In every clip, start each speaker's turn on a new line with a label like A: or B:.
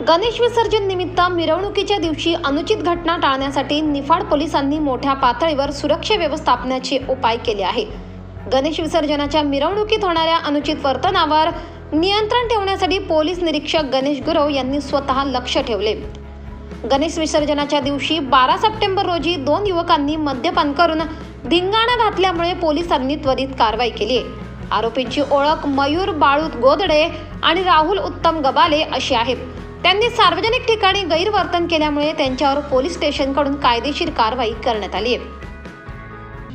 A: गणेश विसर्जन निमित्त मिरवणुकीच्या दिवशी अनुचित घटना टाळण्यासाठी निफाड पोलिसांनी मोठ्या पातळीवर सुरक्षा व्यवस्थापनाचे उपाय केले आहे गणेश विसर्जनाच्या मिरवणुकीत होणाऱ्या अनुचित वर्तनावर नियंत्रण ठेवण्यासाठी पोलीस निरीक्षक गणेश गुरव यांनी स्वतः लक्ष ठेवले. गणेश विसर्जनाच्या दिवशी बारा सप्टेंबर रोजी दोन युवकांनी मद्यपान करून धिंगाणा घातल्यामुळे पोलिसांनी त्वरित कारवाई केली आरोपींची ओळख मयूर बाळूत गोदडे आणि राहुल उत्तम गबाले अशी आहे त्यांनी सार्वजनिक ठिकाणी गैरवर्तन केल्यामुळे त्यांच्यावर पोलीस स्टेशनकडून कायदेशीर कारवाई करण्यात आली आहे.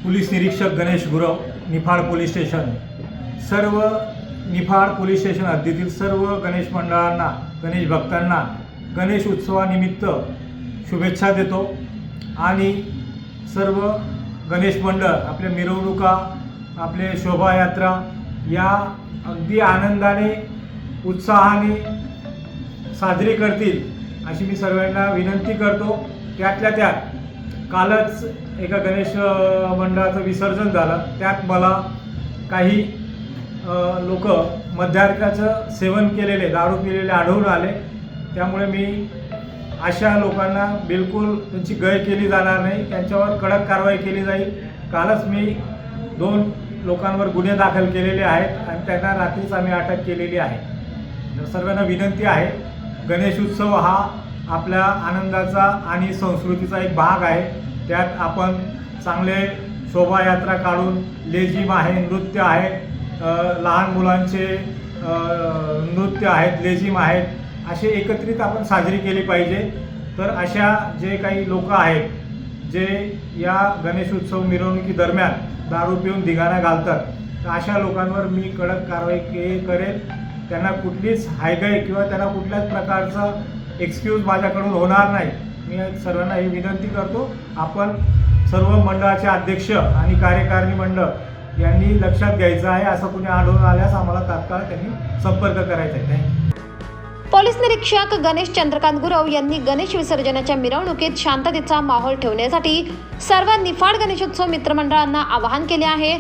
B: पोलीस निरीक्षक गणेश गुरव निफाड पोलीस स्टेशन. सर्व निफाड पोलीस स्टेशन हद्दीतील सर्व गणेश मंडळांना गणेश भक्तांना गणेश उत्सवानिमित्त शुभेच्छा देतो आणि सर्व गणेश मंडळ आपल्या मिरवणुका आपले शोभायात्रा या अगदी आनंदाने उत्साहाने साजरी करतील अशी मी सर्वांना विनंती करतो. त्यातल्या त्यात कालच एका गणेश मंडळाचं विसर्जन झालं. त्यात मला काही लोक मध्यार्काचं सेवन केलेले दारू पिलेले आढळून आले. त्यामुळे मी अशा लोकांना बिलकुल त्यांची गय केली जाणार नाही. त्यांच्यावर कडक कारवाई केली जाईल. कालच मी दोन लोकांवर गुन्हे दाखल केलेले आहेत आणि त्यांना रात्रीच आम्ही अटक केलेली आहे. तर सर्वांना विनंती आहे. गणेश उत्सव हा आपल्या आनंदाचा आणि संस्कृतीचा एक भाग आहे. त्यात आपण चांगले शोभायात्रा काढून लेझिम आहे नृत्य आहे. लहान मुलांचे नृत्य आहेत लेझिम आहेत असे एकत्रित आपण साजरी केली पाहिजे. तर अशा जे काही लोक आहेत जे या गणेश उत्सव मिरवणुकीदरम्यान दारू पिऊन धिगाणा घालतात तर अशा लोकांवर मी कडक कारवाई के करेल. त्यांना कुठलीच हायगाई किंवा त्यांना कुठल्याच प्रकारचा एक्सक्यूज माझ्याकडून होणार नाही. मी सर्वांना ही विनंती करतो. आपण सर्व मंडळाचे अध्यक्ष आणि कार्यकारिणी मंडळ यांनी लक्षात घ्यायचं आहे. असं कुणी आढळून आल्यास आम्हाला तात्काळ त्यांनी संपर्क करायचा आहे.
A: पोलीस निरीक्षक गणेश चंद्रकांत गुरव यांनी गणेश विसर्जनाच्या मिरवणुकीत शांततेचा माहोल ठेवण्यासाठी सर्व निफाड गणेशोत्सव मित्रमंडळांना आवाहन केले आहे.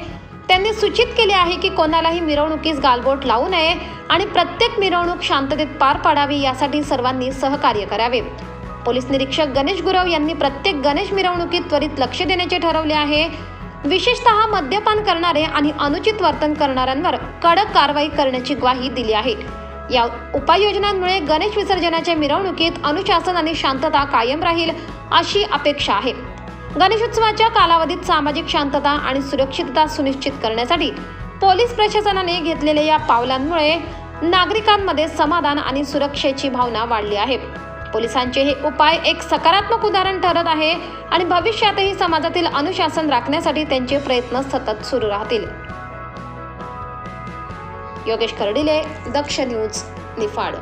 A: त्यांनी सूचित केले आहे की कोणालाही मिरवणुकीस गालबोट लावू नये आणि प्रत्येक मिरवणूक शांततेत पार पाडावी यासाठी सर्वांनी सहकार्य करावे. पोलीस निरीक्षक गणेश गुरव यांनी प्रत्येक गणेश मिरवणुकीत त्वरित लक्ष देण्याचे ठरवले आहे. विशेषतः मद्यपान करणारे आणि अनुचित वर्तन करणाऱ्यांवर कडक कारवाई करण्याची ग्वाही दिली आहे. या उपाययोजनांमुळे गणेश विसर्जनाच्या मिरवणुकीत अनुशासन आणि शांतता कायम राहील अशी अपेक्षा आहे. गणेशोत्सवाच्या कालावधीत सामाजिक शांतता आणि सुरक्षितता सुनिश्चित करण्यासाठी पोलीस प्रशासनाने घेतलेल्या या पावलांमुळे नागरिकांमध्ये समाधान आणि सुरक्षेची भावना वाढली आहे. पोलिसांचे हे उपाय एक सकारात्मक उदाहरण ठरत आहे आणि भविष्यातही समाजातील अनुशासन राखण्यासाठी त्यांचे प्रयत्न सतत सुरू राहतील. योगेश कर्डिले दक्ष न्यूज निफाड.